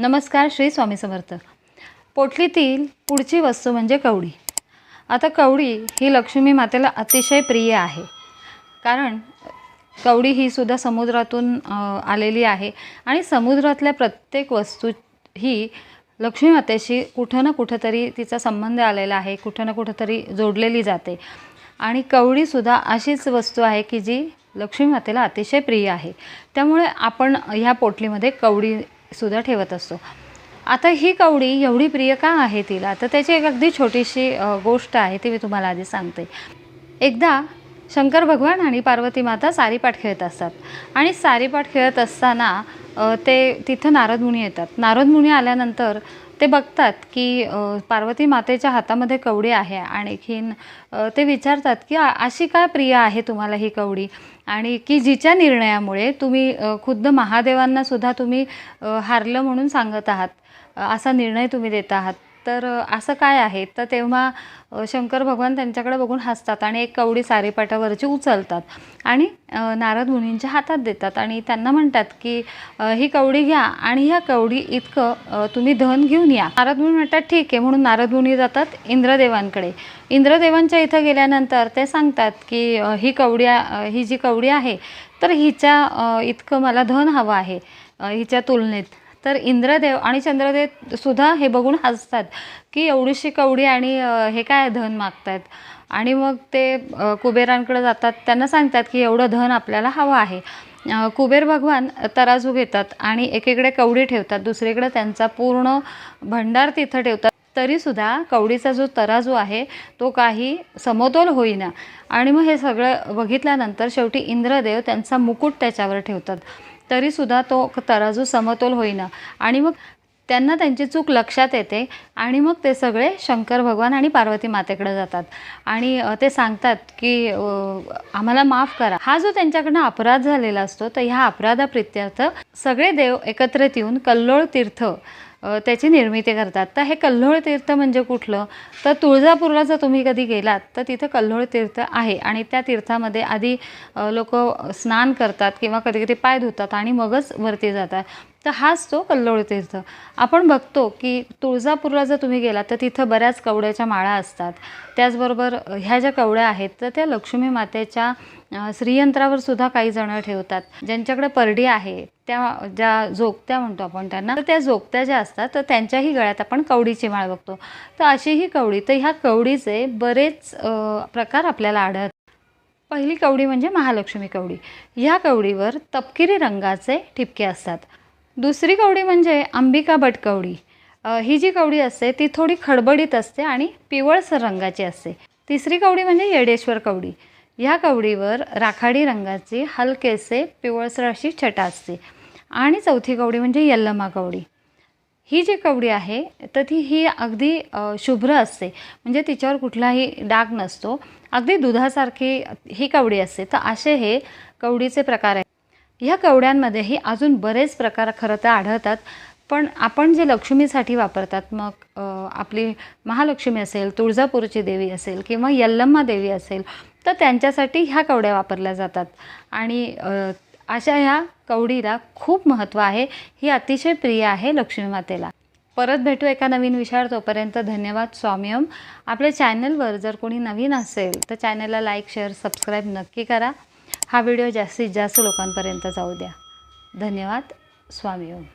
नमस्कार श्री स्वामी समर्थ. पोटलीतील पुढची वस्तू म्हणजे कवडी. आता कवडी ही लक्ष्मी मातेला अतिशय प्रिय आहे. कारण कवडी ही सुद्धा समुद्रातून आलेली आहे आणि समुद्रातल्या प्रत्येक वस्तू ही लक्ष्मी मातेशी कुठं ना कुठंतरी तिचा संबंध आलेला आहे कुठं ना कुठंतरी जोडलेली जाते. आणि कवडीसुद्धा अशीच वस्तू आहे की जी लक्ष्मी मातेला अतिशय प्रिय आहे. त्यामुळे आपण ह्या पोटलीमध्ये कवडी सुद्धा ठेवत असतो. आता ही कवडी एवढी प्रिय का आहे तिला? तर त्याची एक अगदी छोटीशी गोष्ट आहे ती मी तुम्हाला आधी सांगते. एकदा शंकर भगवान आणि पार्वती माता सारीपाठ खेळत असतात. आणि सारीपाठ खेळत असताना ते तिथं नारद मुनी येतात. नारद मुनी आल्यानंतर ते बघतात की पार्वती मातेच्या हातामध्ये कवडी आहे आणखीन ते विचारतात की अशी काय प्रिय आहे तुम्हाला ही कवडी? आणि की जिच्या निर्णयामुळे तुम्ही खुद्द महादेवांनासुद्धा तुम्ही हारलं म्हणून सांगत आहात. असा निर्णय तुम्ही देत आहात. तर असं काय आहे? तर तेव्हा शंकर भगवान त्यांच्याकडे बघून हसतात आणि एक कवडी सारेपाटावरची उचलतात आणि नारद मुनींच्या हातात देतात आणि त्यांना म्हणतात की ही कवडी घ्या आणि ह्या कवडी इतकं तुम्ही धन घेऊन या. नारद मुनी म्हणतात ठीक आहे. म्हणून नारद मुनी जातात इंद्रदेवांकडे. इंद्रदेवांच्या इथं गेल्यानंतर ते सांगतात की ही कवडी ही जी कवडी आहे तर हिच्या इतकं मला धन हवं आहे हिच्या तुलनेत. तर इंद्रदेव आणि चंद्रदेव सुद्धा हे बघून हसतात की एवढीशी कवडी आणि हे काय धन मागतायत? आणि मग ते कुबेरांकडे जातात. त्यांना सांगतात की एवढं धन आपल्याला हवं आहे. कुबेर भगवान तराजू घेतात आणि एकीकडे कवडी ठेवतात दुसरीकडे त्यांचा पूर्ण भंडार तिथं ठेवतात. तरीसुद्धा कवडीचा जो तराजू आहे तो काही समतोल होईना. आणि मग हे सगळं बघितल्यानंतर शेवटी इंद्रदेव त्यांचा मुकुट त्याच्यावर ठेवतात. तरीसुद्धा तो तराजू समतोल होईना. आणि मग त्यांना त्यांची चूक लक्षात येते आणि मग ते सगळे शंकर भगवान आणि पार्वती मातेकडे जातात. आणि ते सांगतात की आम्हाला माफ करा. हा जो त्यांच्याकडनं अपराध झालेला असतो तर ह्या अपराधाप्रित्यर्थ सगळे देव एकत्रित येऊन कल्लोळ तीर्थ त्याची निर्मिती करतात. तर हे कल्होळ तीर्थ म्हणजे कुठलं? तर तुळजापूरला जर तुम्ही कधी गेलात तर तिथं कल्होळ तीर्थ आहे. आणि त्या तीर्थामध्ये आधी लोक स्नान करतात किंवा कधी कधी पाय धुतात आणि मगच वरती जातात. तर हाच तो कल्लोळ तीर्थ. आपण बघतो की तुळजापूरला जर तुम्ही गेलात तर तिथं बऱ्याच कवड्याच्या माळा असतात. त्याचबरोबर ह्या ज्या कवड्या आहेत तर त्या लक्ष्मी मातेच्या श्रीयंत्रावर सुद्धा काही जणं ठेवतात. ज्यांच्याकडे परडी आहे त्या ज्या जोगत्या म्हणतो आपण त्यांना तर त्या जोगत्या ज्या असतात तर त्यांच्याही गळ्यात आपण कवडीची माळ बघतो. तर अशी ही कवडी तर ह्या कवडीचे बरेच प्रकार आपल्याला आढळतात. पहिली कवडी म्हणजे महालक्ष्मी कवडी. ह्या कवडीवर तपकिरी रंगाचे ठिपके असतात. दुसरी कवडी म्हणजे अंबिका भटकवडी. ही जी कवडी असते ती थोडी खडबडीत असते आणि पिवळसर रंगाची असते. तिसरी कवडी म्हणजे येडेश्वर कवडी. ह्या कवडीवर राखाडी रंगाची हलकेसे पिवळसर अशी छटा असते. आणि चौथी कवडी म्हणजे यल्लमा कवडी. ही जी कवडी आहे तर ती ही अगदी शुभ्र असते. म्हणजे तिच्यावर कुठलाही डाग नसतो. अगदी दुधासारखी ही कवडी असते. तर असे हे कवडीचे प्रकार आहेत. ह्या कवड्यांमध्येही अजून बरेच प्रकार खरं तर आढळतात. पण आपण जे लक्ष्मीसाठी वापरतात मग आपली महालक्ष्मी असेल तुळजापूरची देवी असेल किंवा यल्लम्मा देवी असेल तर त्यांच्यासाठी ह्या कवड्या वापरल्या जातात. आणि अशा ह्या कवडीला खूप महत्त्व आहे. ही अतिशय प्रिय आहे लक्ष्मी मातेला. परत भेटू एका नवीन विषयावर. तोपर्यंत धन्यवाद स्वामीयम. आपल्या चॅनलवर जर कोणी नवीन असेल तर चॅनलला लाईक शेअर सबस्क्राईब नक्की करा. हा व्हिडिओ जास्तीत जास्त लोकांपर्यंत जाऊ द्या. धन्यवाद. स्वामी ओम.